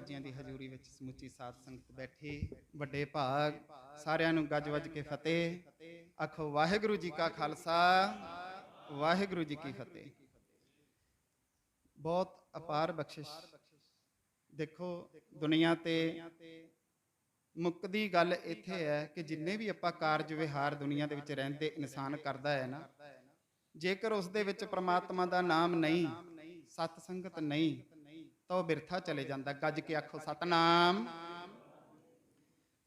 ਮਹਾਰਾਜ ਦੀ ਹਜ਼ੂਰੀ ਵਿੱਚ ਸਮੁੱਚੀ ਸਾਧ ਸੰਗਤ ਬੈਠੀ, ਵੱਡੇ ਭਾਗ, ਸਾਰਿਆਂ ਨੂੰ ਗੱਜ ਵੱਜ ਕੇ ਫਤਿਹ। ਆਖੋ, ਵਾਹਿਗੁਰੂ ਜੀ ਕਾ ਖਾਲਸਾ, ਵਾਹਿਗੁਰੂ ਜੀ ਕੀ ਫਤਿਹ। ਬਹੁਤ ਅਪਾਰ ਬਖਸ਼ਿਸ਼। ਦੇਖੋ, ਦੁਨੀਆ ਤੇ ਮੁੱਕਦੀ ਗੱਲ ਇੱਥੇ ਹੈ ਕਿ ਜਿੰਨੇ ਵੀ ਆਪਾਂ ਕਾਰਜ ਵਿਹਾਰ ਦੁਨੀਆ ਦੇ ਵਿੱਚ ਰਹਿੰਦੇ ਇਨਸਾਨ ਕਰਦਾ ਹੈ ਨਾ, ਜੇਕਰ ਉਸ ਦੇ ਵਿੱਚ ਪ੍ਰਮਾਤਮਾ ਦਾ ਨਾਮ ਨਹੀਂ, ਸਤ ਸੰਗਤ ਨਹੀਂ ਤਾਂ ਉਹ ਬਿਰਥਾ ਚਲੇ ਜਾਂਦਾ, ਗੱਜ ਕੇ ਆਖੋ, ਸਤਨਾਮ।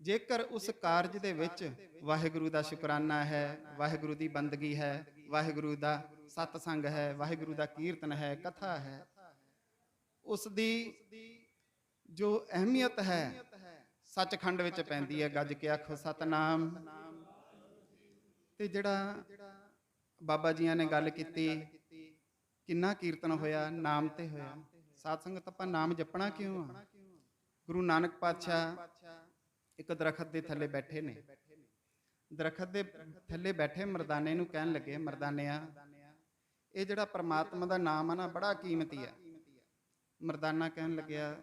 ਜੇਕਰ ਉਸ ਕਾਰਜ ਦੇ ਵਿੱਚ ਵਾਹਿਗੁਰੂ ਦਾ ਸ਼ੁਕਰਾਨਾ ਹੈ, ਵਾਹਿਗੁਰੂ ਦੀ ਬੰਦਗੀ ਹੈ, ਵਾਹਿਗੁਰੂ ਦਾ ਸਤ ਸੰਗ ਹੈ, ਵਾਹਿਗੁਰੂ ਦਾ ਕੀਰਤਨ ਹੈ, ਕਥਾ ਹੈ, ਉਸ ਦੀ ਜੋ ਅਹਿਮੀਅਤ ਹੈ, ਸੱਚਖੰਡ ਵਿੱਚ ਪੈਂਦੀ ਹੈ, ਗੱਜ ਕੇ ਆਖੋ, ਸਤਨਾਮ। ਤੇ ਜਿਹੜਾ ਬਾਬਾ ਜੀਆਂ ਨੇ ਗੱਲ ਕੀਤੀ, ਕਿੰਨਾ ਕੀਰਤਨ ਹੋਇਆ, ਨਾਮ ਤੇ ਹੋਇਆ? ਸਾਧ ਸੰਗਤ ਆਪਾਂ ਨਾਮ ਜਪਣਾ ਕਿਉਂ ਆ? ਗੁਰੂ ਨਾਨਕ ਪਾਤਸ਼ਾਹ ਇੱਕ ਦਰਖਤ ਦੇ ਥੱਲੇ ਬੈਠੇ ਨੇ। ਦਰਖਤ ਦੇ ਥੱਲੇ ਬੈਠੇ ਮਰਦਾਨੇ ਨੂੰ ਕਹਿਣ ਲੱਗੇ, ਮਰਦਾਨਿਆ, ਇਹ ਜਿਹੜਾ ਪ੍ਰਮਾਤਮਾ ਦਾ ਨਾਮ ਆ ਨਾ, ਬੜਾ ਕੀਮਤੀ ਆ। ਮਰਦਾਨਾ ਕਹਿਣ ਲੱਗਿਆ,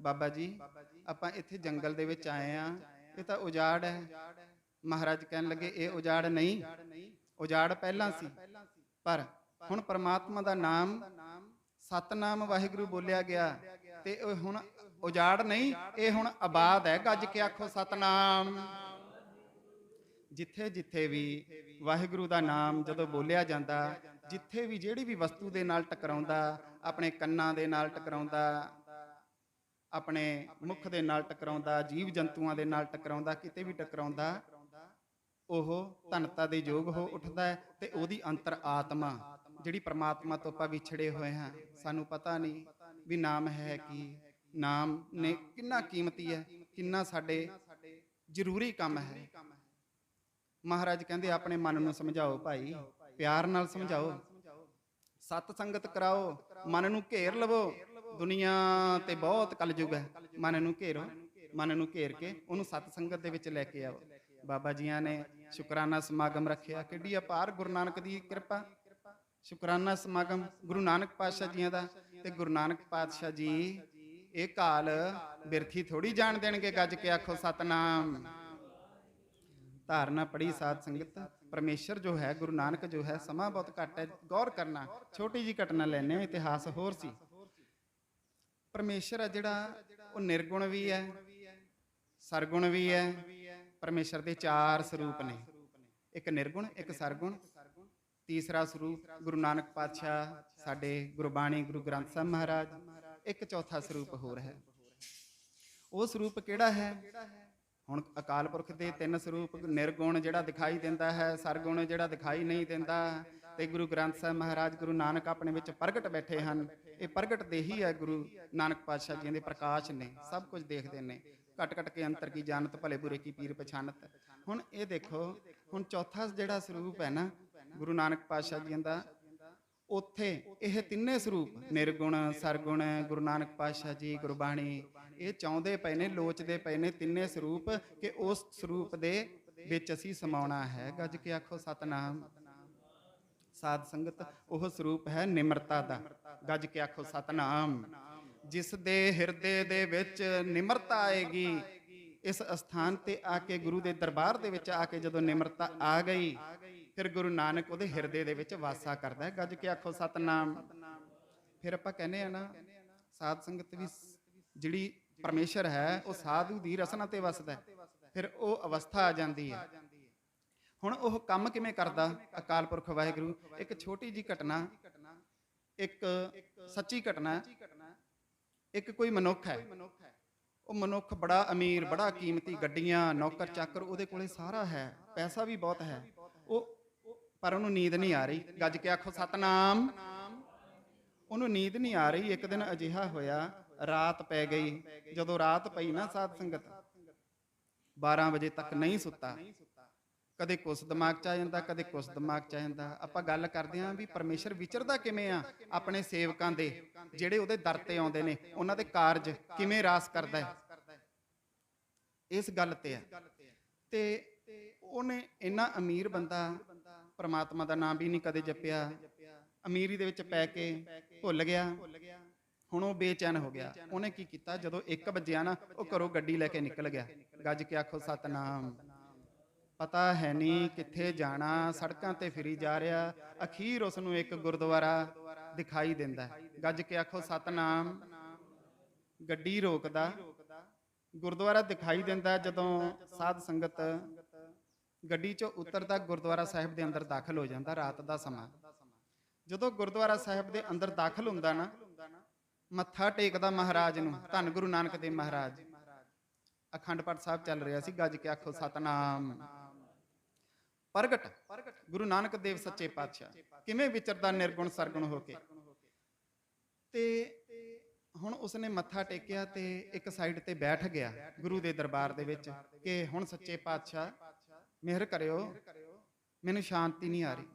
ਬਾਬਾ ਜੀ, ਆਪਾਂ ਇੱਥੇ ਜੰਗਲ ਦੇ ਵਿੱਚ ਆਏ ਆ, ਇਹ ਤਾਂ ਉਜਾੜ ਹੈ। ਮਹਾਰਾਜ ਕਹਿਣ ਲੱਗੇ, ਇਹ ਉਜਾੜ ਨਹੀਂ, ਉਜਾੜ ਪਹਿਲਾਂ ਸੀ, ਪਰ ਹੁਣ ਪ੍ਰਮਾਤਮਾ ਦਾ ਨਾਮ ਸਤਨਾਮ ਵਾਹਿਗੁਰੂ ਬੋਲਿਆ ਗਿਆ ਤੇ ਇਹ ਹੁਣ ਉਜਾੜ ਨਹੀਂ, ਇਹ ਹੁਣ ਆਬਾਦ ਹੈ ਗੱਜ ਕੇ ਆਖੋ ਸਤਨਾਮ। ਜਿੱਥੇ ਜਿੱਥੇ ਵੀ ਵਾਹਿਗੁਰੂ ਦਾ ਨਾਮ ਜਦੋਂ ਬੋਲਿਆ ਜਾਂਦਾ, ਜਿੱਥੇ ਵੀ ਜਿਹੜੀ ਵੀ ਵਸਤੂ ਦੇ ਨਾਲ ਟਕਰਾਉਂਦਾ, ਆਪਣੇ ਕੰਨਾਂ ਦੇ ਨਾਲ ਟਕਰਾਉਂਦਾ, ਆਪਣੇ ਮੁਖ ਦੇ ਨਾਲ ਟਕਰਾਉਂਦਾ, ਜੀਵ ਜੰਤੂਆਂ ਦੇ ਨਾਲ ਟਕਰਾਉਂਦਾ, ਕਿਤੇ ਵੀ ਟਕਰਾਉਂਦਾ, ਉਹ ਧਨਤਾ ਦੇ ਯੋਗ ਹੋ ਉੱਠਦਾ ਹੈ ਤੇ ਉਹਦੀ ਅੰਤਰ ਆਤਮਾ ਜਿਹੜੀ ਪ੍ਰਮਾਤਮਾ ਤੋਂ ਆਪਾਂ ਵਿਛੜੇ ਹੋਏ ਹਾਂ, ਸਾਨੂੰ ਪਤਾ ਨਹੀਂ ਵੀ ਨਾਮ ਹੈ ਕੀ। ਨਾਮ ਨੇ ਕਿੰਨਾ ਕੀਮਤੀ ਹੈ, ਕਿੰਨਾ ਸਾਡੇ ਜ਼ਰੂਰੀ ਕੰਮ ਹੈ। ਮਹਾਰਾਜ ਕਹਿੰਦੇ, ਆਪਣੇ ਮਨ ਨੂੰ ਸਮਝਾਓ ਭਾਈ, ਪਿਆਰ ਨਾਲ ਸਮਝਾਓ। ਸਤ ਸੰਗਤ ਕਰਾਓ, ਮਨ ਨੂੰ ਘੇਰ ਲਵੋ। ਦੁਨੀਆ ਤੇ ਬਹੁਤ ਕਲਯੁਗ ਹੈ, ਮਨ ਨੂੰ ਘੇਰੋ, ਮਨ ਨੂੰ ਘੇਰ ਕੇ ਉਹਨੂੰ ਸਤ ਸੰਗਤ ਦੇ ਵਿੱਚ ਲੈ ਕੇ ਆਓ। ਬਾਬਾ ਜੀਆਂ ਨੇ ਸ਼ੁਕਰਾਨਾ ਸਮਾਗਮ ਰੱਖਿਆ। ਕਿੱਡੀ ਅਪਾਰ ਗੁਰੂ ਨਾਨਕ ਦੀ ਕਿਰਪਾ। ਸ਼ੁਕਰਾਨਾ ਸਮਾਗਮ ਗੁਰੂ ਨਾਨਕ ਪਾਤਸ਼ਾਹ ਜੀਆਂ ਦਾ ਤੇ ਗੁਰੂ ਨਾਨਕ ਪਾਤਸ਼ਾਹ ਜੀ, ਇਹ ਕਾਲ ਬਿਰਥੀ ਥੋੜੀ ਜਾਣ ਦੇਣਗੇ ਗੱਜ ਕੇ ਆਖੋ ਸਤਨਾਮ। ਧਾਰਨਾ ਪੜੀ ਸਾਧ ਸੰਗਤ, ਪਰਮੇਸ਼ਰ ਜੋ ਹੈ, ਗੁਰੂ ਨਾਨਕ ਜੋ ਹੈ, ਸਮਾਂ ਬਹੁਤ ਘੱਟ ਹੈ, ਗੌਰ ਕਰਨਾ, ਛੋਟੀ ਜੀ ਘਟਨਾ ਲੈਣੇ ਹੋ, ਇਤਿਹਾਸ ਹੋਰ ਸੀ। ਪਰਮੇਸ਼ਰ ਆ ਜਿਹੜਾ, ਉਹ ਨਿਰਗੁਣ ਵੀ ਹੈ, ਸਰਗੁਣ ਵੀ ਹੈ, ਪਰਮੇਸ਼ਰ ਦੇ ਚਾਰ ਸਰੂਪ ਨੇ। ਇੱਕ ਨਿਰਗੁਣ, ਇੱਕ ਸਰਗੁਣ ਤੀਸਰਾ ਸਰੂਪ ਗੁਰੂ ਨਾਨਕ ਪਾਤਸ਼ਾਹ ਸਾਡੇ ਗੁਰਬਾਣੀ ਗੁਰੂ ਗ੍ਰੰਥ ਸਾਹਿਬ ਮਹਾਰਾਜ, ਇੱਕ ਚੌਥਾ ਸਰੂਪ ਹੋਰ ਹੈ। ਉਹ ਸਰੂਪ ਕਿਹੜਾ ਹੈ? ਹੁਣ ਅਕਾਲ ਪੁਰਖ ਦੇ ਤਿੰਨ ਸਰੂਪ, ਨਿਰਗੁਣ ਜਿਹੜਾ ਦਿਖਾਈ ਦਿੰਦਾ ਹੈ, ਸਰਗੁਣ ਜਿਹੜਾ ਦਿਖਾਈ ਨਹੀਂ ਦਿੰਦਾ, ਤੇ ਗੁਰੂ ਗ੍ਰੰਥ ਸਾਹਿਬ ਮਹਾਰਾਜ ਗੁਰੂ ਨਾਨਕ ਆਪਣੇ ਵਿੱਚ ਪ੍ਰਗਟ ਬੈਠੇ ਹਨ। ਇਹ ਪ੍ਰਗਟ ਦੇ ਹੀ ਹੈ ਗੁਰੂ ਨਾਨਕ ਪਾਤਸ਼ਾਹ ਜੀ ਦੇ ਪ੍ਰਕਾਸ਼ ਨੇ, ਸਭ ਕੁਝ ਦੇਖਦੇ ਨੇ। ਘਟ ਘਟ ਕੇ ਅੰਤਰ ਕੀ ਜਾਣਤ, ਭਲੇ ਬੁਰੇ ਕੀ ਪੀਰ ਪਛਾਨਤ ਹੁਣ ਇਹ ਦੇਖੋ, ਹੁਣ ਚੌਥਾ ਜਿਹੜਾ ਸਰੂਪ ਹੈ ਨਾ ਗੁਰੂ ਨਾਨਕ ਪਾਤਸ਼ਾਹ ਜੀ ਦਾ, ਉੱਥੇ ਇਹ ਤਿੰਨੇ ਸਰੂਪ, ਨਿਰਗੁਣ, ਸਰਗੁਣ, ਗੁਰੂ ਨਾਨਕ ਪਾਤਸ਼ਾਹ ਜੀ, ਗੁਰਬਾਣੀ, ਇਹ ਚਾਹੁੰਦੇ ਪਏ ਨੇ, ਲੋਚਦੇ ਪਏ ਨੇ ਤਿੰਨੇ ਸਰੂਪ ਕਿ ਉਸ ਸਰੂਪ ਦੇ ਵਿੱਚ ਅਸੀਂ ਸਮਾਉਣਾ ਹੈ। ਗੱਜ ਕੇ ਆਖੋ, ਸਤਨਾਮ। ਸਾਧ ਸੰਗਤ, ਉਹ ਸਰੂਪ ਹੈ ਨਿਮਰਤਾ ਦਾ। ਗੱਜ ਕੇ ਆਖੋ, ਸਤਨਾਮ। ਜਿਸ ਦੇ ਹਿਰਦੇ ਦੇ ਵਿੱਚ ਨਿਮਰਤਾ ਆਏਗੀ, ਇਸ ਅਸਥਾਨ ਤੇ ਆ ਕੇ ਗੁਰੂ ਦੇ ਦਰਬਾਰ ਦੇ ਵਿੱਚ ਆ ਕੇ ਜਦੋਂ ਨਿਮਰਤਾ ਆ ਗਈ ਫਿਰ ਗੁਰੂ ਨਾਨਕ ਉਹਦੇ ਹਿਰਦੇ ਦੇ ਵਿੱਚ ਵਾਸਾ ਕਰਦਾ ਹੈ। ਗੱਜ ਕੇ ਆਖੋ, ਸਤਨਾਮ। ਫਿਰ ਆਪਾਂ ਕਹਿੰਦੇ ਆ ਨਾ, ਸਾਧ ਸੰਗਤ ਵੀ ਜਿਹੜੀ ਪਰਮੇਸ਼ਰ ਹੈ, ਉਹ ਸਾਧੂ ਦੀ ਰਸਨਾ ਤੇ ਵਸਦਾ ਫਿਰ ਉਹ ਅਵਸਥਾ ਆ ਜਾਂਦੀ ਹੈ। ਹੁਣ ਉਹ ਕੰਮ ਕਿਵੇਂ ਕਰਦਾ? ਅਕਾਲ ਪੁਰਖ ਵਾਹਿਗੁਰੂ, ਇੱਕ ਛੋਟੀ ਜੀ ਘਟਨਾ, ਇੱਕ ਸੱਚੀ ਘਟਨਾ, ਇੱਕ ਕੋਈ ਮਨੁੱਖ ਹੈ। ਉਹ ਮਨੁੱਖ ਬੜਾ ਅਮੀਰ, ਬੜਾ ਕੀਮਤੀ ਗੱਡੀਆਂ, ਨੌਕਰ, ਚਾਕਰ ਉਹਦੇ ਕੋਲੇ ਸਾਰਾ ਹੈ, ਪੈਸਾ ਵੀ ਬਹੁਤ ਹੈ। ਉਹ ਪਰ ਉਹਨੂੰ ਨੀਂਦ ਨਹੀਂ ਆ ਰਹੀ। ਗੱਜ ਕੇ ਆਖੋ, ਸਤਨਾਮ। ਉਹਨੂੰ ਨੀਂਦ ਨਹੀਂ ਆ ਰਹੀ। ਇੱਕ ਦਿਨ ਅਜਿਹਾ ਹੋਇਆ, ਰਾਤ ਪੈ ਗਈ। ਜਦੋਂ ਰਾਤ ਪਈ ਨਾ ਸਾਧ ਸੰਗਤ 12 ਵਜੇ ਤੱਕ ਨਹੀਂ ਸੁੱਤਾ। ਕਦੇ ਕੁਸ ਦਿਮਾਗ 'ਚ ਆ ਜਾਂਦਾ, ਕਦੇ ਕੁਸ ਦਿਮਾਗ 'ਚ ਆ ਜਾਂਦਾ। ਆਪਾਂ ਗੱਲ ਕਰਦੇ ਆਂ ਵੀ ਪਰਮੇਸ਼ਰ ਵਿਚਰਦਾ ਕਿਵੇਂ ਆ? ਆਪਣੇ ਸੇਵਕਾਂ ਦੇ, ਜਿਹੜੇ ਉਹਦੇ ਦਰ ਤੇ ਆਉਂਦੇ ਨੇ, ਉਹਨਾਂ ਦੇ ਕਾਰਜ ਕਿਵੇਂ ਰਾਸ ਕਰਦਾ ਹੈ? ਇਸ ਗੱਲ ਤੇ ਹੈ ਤੇ ਉਹਨੇ ਇੰਨਾ ਅਮੀਰ ਬੰਦਾ ਪ੍ਰਮਾਤਮਾ ਦਾ ਨਾਮ ਵੀ ਨਹੀਂ ਕਦੇ ਜਪਿਆ। ਅਮੀਰੀ ਦੇ ਵਿੱਚ ਪੈ ਕੇ ਭੁੱਲ ਗਿਆ। ਹੁਣ ਉਹ ਬੇਚੈਨ ਹੋ ਗਿਆ। ਉਹਨੇ ਕੀ ਕੀਤਾ? ਜਦੋਂ 1 ਵਜਿਆ ਨਾ, ਉਹ ਘਰੋਂ ਗੱਡੀ ਲੈ ਕੇ ਨਿਕਲ ਗਿਆ। ਗੱਜ ਕੇ ਆਖੋ, ਸਤਨਾਮ, ਪਤਾ ਹੈ ਨਹੀਂ ਕਿੱਥੇ ਜਾਣਾ, ਸੜਕਾਂ ਤੇ ਫਿਰੀ ਜਾ ਰਿਹਾ। ਅਖੀਰ ਉਸ ਨੂੰ ਇੱਕ ਗੁਰਦੁਆਰਾ ਦਿਖਾਈ ਦਿੰਦਾ ਗੱਜ ਕੇ ਆਖੋ, ਸਤਨਾਮ, ਗੱਡੀ ਰੋਕਦਾ। ਗੁਰਦੁਆਰਾ ਦਿਖਾਈ ਦਿੰਦਾ ਜਦੋਂ ਸਾਧ ਸੰਗਤ ਗੱਡੀ 'ਚੋਂ ਉਤਰਦਾ ਗੁਰਦੁਆਰਾ ਸਾਹਿਬ ਦੇ ਅੰਦਰ ਦਾਖਲ ਹੋ ਜਾਂਦਾ ਰਾਤ ਦਾ ਸਮਾਂ। ਜਦੋਂ ਗੁਰਦੁਆਰਾ ਸਾਹਿਬ ਦੇ ਅੰਦਰ ਦਾਖਲ ਹੁੰਦਾ ਨਾ, ਮੱਥਾ ਟੇਕਦਾ ਮਹਾਰਾਜ ਨੂੰ, ਧੰਨ ਗੁਰੂ ਨਾਨਕ ਦੇਵ ਮਹਾਰਾਜ। ਅਖੰਡ ਪਾਠ ਸਾਹਿਬ ਚੱਲ ਰਿਹਾ ਸੀ, ਗੱਜ ਕੇ ਆਖੋ, ਸਤਨਾਮ। ਪ੍ਰਗਟ, ਗੁਰੂ ਨਾਨਕ ਦੇਵ ਸੱਚੇ ਪਾਤਸ਼ਾਹ, ਕਿਵੇਂ ਵਿਚਰਦਾ ਨਿਰਗੁਣ ਸਰਗੁਣ ਹੋ ਕੇ। ਤੇ ਹੁਣ ਉਸਨੇ ਮੱਥਾ ਟੇਕਿਆ ਤੇ ਇੱਕ ਸਾਈਡ ਤੇ ਬੈਠ ਗਿਆ ਗੁਰੂ ਦੇ ਦਰਬਾਰ ਦੇ ਵਿੱਚ ਕਿ ਹੁਣ ਸੱਚੇ ਪਾਤਸ਼ਾਹ ਮਿਹਰ ਕਰਿਓ। ਮੈਨੂੰ ਸ਼ਾਂਤੀ ਨਹੀਂ ਆ ਰਹੀ।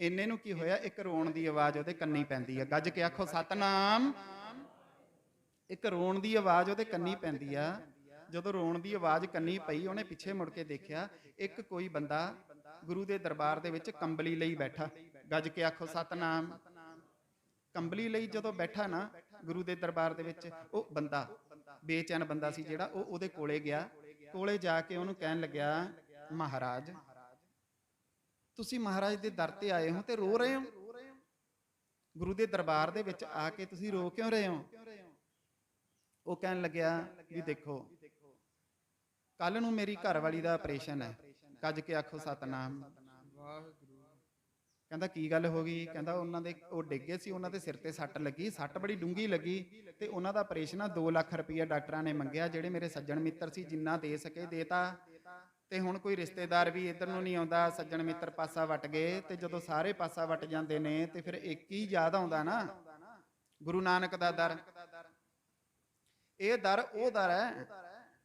ਇੰਨੇ ਨੂੰ ਕੀ ਹੋਇਆ? ਇੱਕ ਰੋਣ ਦੀ ਆਵਾਜ਼ ਉਹਦੇ ਕੰਨੀ ਪੈਂਦੀ ਆ। ਗੱਜ ਕੇ ਆਖੋ, ਸਤਨਾਮ! ਇੱਕ ਰੋਣ ਦੀ ਆਵਾਜ਼ ਉਹਦੇ ਕੰਨੀ ਪੈਂਦੀ ਆ। ਜਦੋਂ ਰੋਣ ਦੀ ਆਵਾਜ਼ ਕੰਨੀ ਪਈ, ਉਹਨੇ ਪਿੱਛੇ ਮੁੜ ਕੇ ਦੇਖਿਆ, ਇੱਕ ਕੋਈ ਬੰਦਾ ਗੁਰੂ ਦੇ ਦਰਬਾਰ ਦੇ ਵਿੱਚ ਕੰਬਲੀ ਲਈ ਬੈਠਾ। ਗੱਜ ਕੇ ਆਖੋ, ਸਤਨਾਮ! ਕੰਬਲੀ ਲਈ ਜਦੋਂ ਬੈਠਾ ਨਾ ਗੁਰੂ ਦੇ ਦਰਬਾਰ ਦੇ ਵਿੱਚ, ਉਹ ਬੰਦਾ, ਬੇਚੈਨ ਬੰਦਾ ਸੀ ਜਿਹੜਾ, ਉਹ ਉਹਦੇ ਕੋਲੇ ਗਿਆ। ਕੋਲੇ ਜਾ ਕੇ ਉਹਨੂੰ ਕਹਿਣ ਲੱਗਿਆ ਮਹਾਰਾਜ, ਤੁਸੀਂ ਮਹਾਰਾਜ ਦੇ ਦਰ ਤੇ ਆਏ ਹੋ ਤੇ ਰੋ ਰਹੇ ਹੋ? ਗੁਰੂ ਦੇ ਦਰਬਾਰ ਦੇ ਵਿੱਚ ਆ ਕੇ ਤੁਸੀਂ ਰੋ ਕਿਉਂ ਰਹੇ ਹੋ? ਉਹ ਕਹਿਣ ਲੱਗਿਆ ਵੀ ਦੇਖੋ ਕੱਲ ਨੂੰ ਮੇਰੀ ਘਰ ਵਾਲੀ ਦਾ ਆਪਰੇਸ਼ਨ ਹੈ। ਕੱਜ ਕੇ ਆਖੋ, ਸਤਨਾਮ। ਕਹਿੰਦਾ, ਕੀ ਗੱਲ ਹੋ ਗਈ? ਕਹਿੰਦਾ, ਉਹਨਾਂ ਦੇ, ਉਹ ਡਿੱਗੇ ਸੀ, ਉਹਨਾਂ ਦੇ ਸਿਰ ਤੇ ਸੱਟ ਲੱਗੀ, ਸੱਟ ਬੜੀ ਡੂੰਗੀ ਲੱਗੀ ਤੇ ਉਹਨਾਂ ਦਾ ਆਪਰੇਸ਼ਨ ਆ 2 ਲੱਖ ਰੁਪਈਆ ਡਾਕਟਰਾਂ ਨੇ ਮੰਗਿਆ, ਜਿਹੜੇ ਮੇਰੇ ਸੱਜਣ ਮਿੱਤਰ ਸੀ, ਜਿੰਨਾ ਦੇ ਸਕੇ ਦੇਤਾ। ਤੇ ਹੁਣ ਕੋਈ ਰਿਸ਼ਤੇਦਾਰ ਵੀ ਇਧਰ ਨੂੰ ਨਹੀਂ ਆਉਂਦਾ, ਸੱਜਣ ਮਿੱਤਰ ਪਾਸਾ ਵਟ ਗਏ ਤੇ ਜਦੋਂ ਸਾਰੇ ਪਾਸਾ ਵਟ ਜਾਂਦੇ ਨੇ ਤੇ ਫਿਰ ਇੱਕ ਹੀ ਯਾਦ ਆਉਂਦਾ ਨਾ, ਗੁਰੂ ਨਾਨਕ ਦਾ ਦਰ। ਇਹ ਦਰ ਉਹ ਦਰ ਹੈ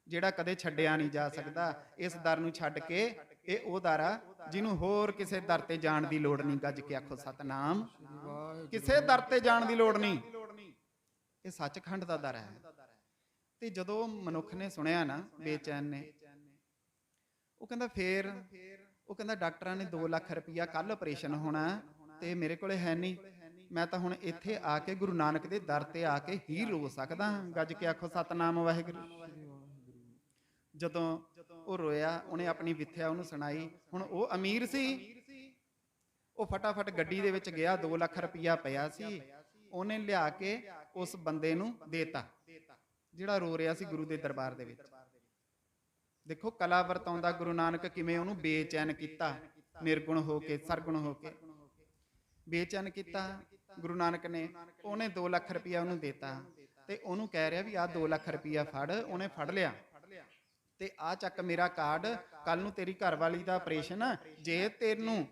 ਜਿਹੜਾ ਕਦੇ ਛੱਡਿਆ ਨਹੀਂ ਜਾ ਸਕਦਾ। ਇਸ ਦਰ ਨੂੰ ਛੱਡ ਕੇ ਇਹ ਉਹ ਦਰ ਆ ਜਿਹਨੂੰ ਹੋਰ ਕਿਸੇ ਦਰ ਤੇ ਜਾਣ ਦੀ ਲੋੜ ਨਹੀਂ। ਗੱਜ ਕੇ ਆਖੋ, ਸਤਨਾਮ। ਕਿਸੇ ਦਰ ਤੇ ਜਾਣ ਦੀ ਲੋੜ ਨਹੀਂ। ਇਹ ਸੱਚਖੰਡ ਦਾ ਦਰ ਹੈ। ਤੇ ਜਦੋਂ ਮਨੁੱਖ ਨੇ ਸੁਣਿਆ ਨਾ, ਬੇਚੈਨ ਨੇ ਉਹ ਕਹਿੰਦਾ ਫੇਰ, ਉਹ ਕਹਿੰਦਾ ਡਾਕਟਰਾਂ ਨੇ 2 ਲੱਖ ਰੁਪਇਆ ਕੱਲ ਆਪਰੇਸ਼ਨ ਹੋਣਾ ਤੇ ਮੇਰੇ ਕੋਲੇ ਹੈ ਨਹੀਂ। ਮੈਂ ਤਾਂ ਹੁਣ ਇੱਥੇ ਆ ਕੇ ਗੁਰੂ ਨਾਨਕ ਦੇ ਦਰ ਤੇ ਆ ਕੇ ਹੀ ਰੋ ਸਕਦਾ ਹਾਂ। ਗੱਜ ਕੇ ਆਖੋ, ਸਤਨਾਮ ਵਾਹਿਗੁਰੂ। ਜਦੋਂ ਉਹ ਰੋਇਆ, ਉਹਨੇ ਆਪਣੀ ਵਿਥਿਆ ਉਹਨੂੰ ਸੁਣਾਈ। ਹੁਣ ਉਹ ਅਮੀਰ ਸੀ। ਉਹ ਫਟਾਫਟ ਗੱਡੀ ਦੇ ਵਿੱਚ ਗਿਆ 2 ਲੱਖ ਰੁਪਇਆ ਪਿਆ ਸੀ। ਉਹਨੇ ਲਿਆ ਕੇ ਉਸ ਬੰਦੇ ਨੂੰ ਦੇਤਾ, ਜਿਹੜਾ ਰੋ ਰਿਹਾ ਸੀ ਗੁਰੂ ਦੇ ਦਰਬਾਰ ਦੇ ਵਿੱਚ। ਦੇਖੋ, ਕਲਾ ਵਰਤਾਉਂਦਾ ਗੁਰੂ ਨਾਨਕ ਕਿਵੇਂ ਉਹਨੂੰ ਬੇਚੈਨ ਕੀਤਾ, ਨਿਰਗੁਣ ਹੋ ਕੇ, ਸਰਗੁਣ ਹੋ ਕੇ। ਬੇਚੈਨ ਕੀਤਾ, ਗੁਰੂ ਨਾਨਕ ਨੇ, ਉਹਨੇ 2 ਲੱਖ ਰੁਪਇਆ ਉਹਨੂੰ ਦਿੱਤਾ ਤੇ ਉਹਨੂੰ ਕਹਿ ਰਿਹਾ ਵੀ ਆਹ 2 ਲੱਖ ਰੁਪਇਆ ਫੜ, ਉਹਨੇ ਫੜ ਲਿਆ। ਤੇ ਆ ਚੱਕ ਮੇਰਾ ਕਾਰਡ ਕੱਲ ਨੂੰ ਤੇਰੀ ਘਰਵਾਲੀ ਦਾ ਆਪਰੇਸ਼ਨ, ਜੇ ਤੈਨੂੰ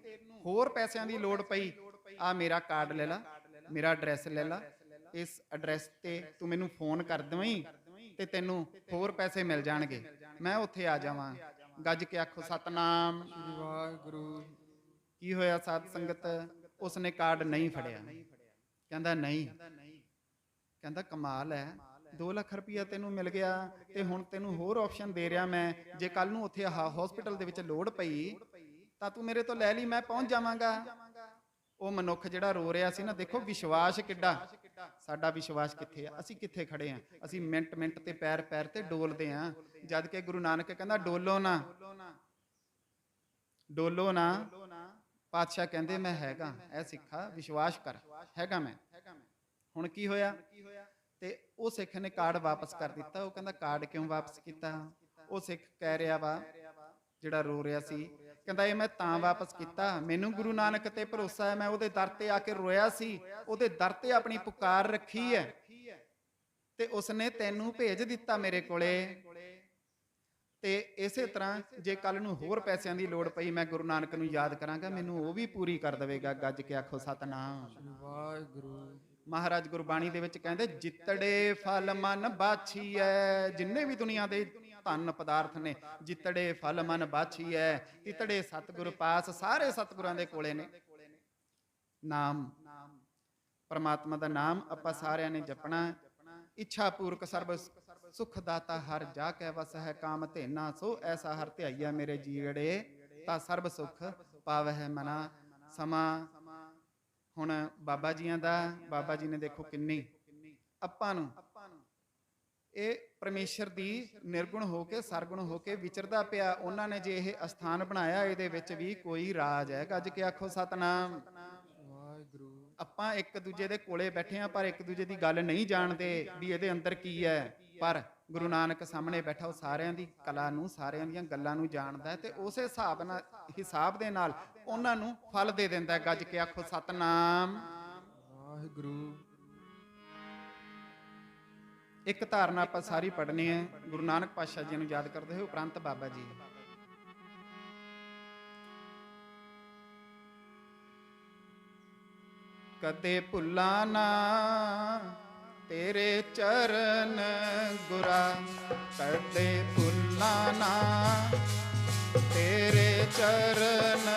ਹੋਰ ਪੈਸਿਆਂ ਦੀ ਲੋੜ ਪਈ ਆ ਮੇਰਾ ਕਾਰਡ ਲੈ ਲੈ, ਮੇਰਾ ਐਡਰੈਸ ਲੈ ਲੈ। ਇਸ ਐਡਰੈਸ ਤੇ ਤੂੰ ਮੈਨੂੰ ਫੋਨ ਕਰ ਦਵੀਂ ਤੇ ਤੈਨੂੰ ਹੋਰ ਪੈਸੇ ਮਿਲ ਜਾਣਗੇ। ਮੈਂ ਉੱਥੇ ਆ ਜਾਵਾਂ। ਗੱਜ ਕੇ ਆਖੋ ਸਤਨਾਮ। ਵਾਹਿਗੁਰੂ। ਕੀ ਹੋਇਆ ਸਾਧ ਸੰਗਤ? ਉਸਨੇ ਕਾਰਡ ਨਹੀਂ ਫੜਿਆ। ਕਹਿੰਦਾ ਨਹੀਂ। ਕਹਿੰਦਾ ਕਮਾਲ ਹੈ। 2 ਲੱਖ ਰੁਪਇਆ ਤੈਨੂੰ ਮਿਲ ਗਿਆ ਤੇ ਹੁਣ ਤੈਨੂੰ ਹੋਰ ਆਪਸ਼ਨ ਦੇ ਰਿਹਾ ਮੈਂ। ਜੇ ਕੱਲ ਨੂੰ ਉੱਥੇ ਹਸਪੀਟਲ ਦੇ ਵਿੱਚ ਲੋੜ ਪਈ ਤਾਂ ਤੂੰ ਮੇਰੇ ਤੋਂ ਲੈ ਲਈ ਮੈਂ ਪਹੁੰਚ ਜਾਵਾਂਗਾ। ਉਹ ਮਨੁੱਖ ਜਿਹੜਾ ਰੋ ਰਿਹਾ ਸੀ ਨਾ ਦੇਖੋ ਵਿਸ਼ਵਾਸ ਕਿੱਡਾ। ਸਾਡਾ ਵਿਸ਼ਵਾਸ ਕਿੱਥੇ ਆ? ਅਸੀਂ ਕਿੱਥੇ ਖੜੇ ਆ? ਅਸੀਂ ਮਿੰਟ ਮਿੰਟ ਤੇ ਪੈਰ ਪੈਰ ਤੇ ਡੋਲਦੇ ਆ। ਜਦ ਕਿ ਗੁਰੂ ਨਾਨਕ ਕਹਿੰਦਾ ਡੋਲੋ ਨਾ। ਡੋਲੋ ਨਾ। ਪਾਤਸ਼ਾਹ ਕਹਿੰਦੇ ਮੈਂ ਹੈਗਾ। ਐ ਸਿੱਖਾ ਵਿਸ਼ਵਾਸ ਕਰ। ਹੈਗਾ ਮੈਂ। ਹੁਣ ਕੀ ਹੋਇਆ? ਤੇ ਉਹ ਸਿੱਖ ਨੇ ਕਾਰਡ ਵਾਪਸ ਕਰ ਦਿੱਤਾ। ਉਹ ਕਹਿੰਦਾ ਕਾਰਡ ਕਿਉਂ ਵਾਪਸ ਕੀਤਾ? ਉਹ ਸਿੱਖ ਕਹਿ ਰਿਹਾ ਵਾ ਜਿਹੜਾ ਰੋ ਰਿਹਾ ਸੀ ਕਹਿੰਦਾ ਇਹ ਮੈਂ ਤਾਂ ਵਾਪਸ ਕੀਤਾ। ਮੈਨੂੰ ਗੁਰੂ ਨਾਨਕ ਤੇ ਭਰੋਸਾ ਹੈ ਮੈਂ ਉਹਦੇ ਦਰ ਤੇ ਆ ਕੇ ਰੋਇਆ ਸੀ। ਉਹਦੇ ਦਰ ਤੇ ਆਪਣੀ ਪੁਕਾਰ ਰੱਖੀ ਹੈ। ਤੇ ਉਸਨੇ ਤੈਨੂੰ ਭੇਜ ਦਿੱਤਾ ਮੇਰੇ ਕੋਲੇ। ਤੇ ਇਸੇ ਤਰ੍ਹਾਂ ਜੇ ਕੱਲ ਨੂੰ ਹੋਰ ਪੈਸਿਆਂ ਦੀ ਲੋੜ ਪਈ ਮੈਂ ਗੁਰੂ ਨਾਨਕ ਨੂੰ ਯਾਦ ਕਰਾਂਗਾ। ਮੈਨੂੰ ਉਹ ਵੀ ਪੂਰੀ ਕਰ ਦੇਵੇਗਾ ਗੱਜ ਕੇ ਆਖੋ ਸਤਨਾਮ। ਵਾਹਿਗੁਰੂ। ਮਹਾਰਾਜ ਗੁਰਬਾਣੀ ਦੇ ਵਿੱਚ ਕਹਿੰਦੇ ਜਿੱਤੜੇ ਫਲ ਮਨ ਬਾਛੀਐ ਜਿੰਨੇ ਵੀ ਦੁਨੀਆ ਦੇ ਧਨ ਪਦਾਰਥ ਨੇ, ਜਿੱਤੜੇ ਫਲ ਮਨ ਬਾਛੀਐ, ਤਿਤੜੇ ਸਤਿਗੁਰ ਪਾਸ, ਸਾਰੇ ਸਤਿਗੁਰਾਂ ਦੇ ਕੋਲੇ ਨੇ। ਨਾਮ, ਪਰਮਾਤਮਾ ਦਾ ਨਾਮ ਆਪਾਂ ਸਾਰਿਆਂ ਨੇ ਜਪਣਾ ਇੱਛਾ ਪੂਰਕ ਸਰਬ ਸੁਖ ਦਾਤਾ ਹਰ ਜਾ ਕੈ ਵਸ ਹੈ, ਕਾਮ ਧੇਨਾ ਸੋ ਐਸਾ ਹਰ ਧਿਆਈਆ ਮੇਰੇ ਜੀੜੇ ਤਾਂ ਸਰਬ ਸੁਖ ਪਾਵਹਿ ਮਨਾ। ਸਮਾ ਹੁਣ ਬਾਬਾ ਜੀਆਂ ਦਾ, ਬਾਬਾ ਜੀ ਨੇ ਦੇਖੋ ਕਿੰਨੀ। ਆਪਾਂ ਨੂੰ ਇਹ ਪਰਮੇਸ਼ਰ ਦੀ ਨਿਰਗੁਣ ਹੋ ਕੇ ਸਰਗੁਣ ਹੋ ਕੇ ਵਿਚਰਦਾ ਪਿਆ। ਉਹਨਾਂ ਨੇ ਜੇ ਇਹ ਅਸਥਾਨ ਬਣਾਇਆ ਇਹਦੇ ਵਿੱਚ ਵੀ ਕੋਈ ਰਾਜ ਹੈ। ਗੱਜ ਕੇ ਆਖੋ ਸਤਨਾਮ। ਵਾਹਿਗੁਰੂ। ਆਪਾਂ ਇੱਕ ਦੂਜੇ ਦੇ ਕੋਲੇ ਬੈਠੇ ਆ ਪਰ ਇੱਕ ਦੂਜੇ ਦੀ ਗੱਲ ਨਹੀਂ ਜਾਣਦੇ ਵੀ ਇਹਦੇ ਅੰਦਰ ਕੀ ਹੈ। ਪਰ ਗੁਰੂ ਨਾਨਕ ਸਾਹਮਣੇ ਬੈਠਾ ਉਹ ਸਾਰਿਆਂ ਦੀ ਕਲਾ ਨੂੰ ਸਾਰਿਆਂ ਦੀਆਂ ਗੱਲਾਂ ਨੂੰ ਜਾਣਦਾ ਹੈ ਤੇ ਉਸੇ ਹਿਸਾਬ ਨਾਲ ਹਿਸਾਬ ਦੇ ਨਾਲ ਉਹਨਾਂ ਨੂੰ ਫਲ ਦੇ ਦਿੰਦਾ ਹੈ। ਗੱਜ ਕੇ ਆਖੋ ਸਤਨਾਮ। ਵਾਹਿਗੁਰੂ। ਇੱਕ ਧਾਰਨਾ ਆਪਾਂ ਸਾਰੀ ਪੜ੍ਹਨੀ ਹੈ, ਗੁਰੂ ਨਾਨਕ ਪਾਤਸ਼ਾਹ ਜੀ ਨੂੰ ਯਾਦ ਕਰਦੇ ਹੋਏ, ਉਪਰੰਤ ਬਾਬਾ ਜੀ। ਕਦੇ ਭੁੱਲਾ ਨਾ, ਤੇਰੇ ਚਰਨ ਗੁਰਾ। ਕਦੇ ਭੁੱਲਾ ਨਾ, ਤੇਰੇ ਚਰਨ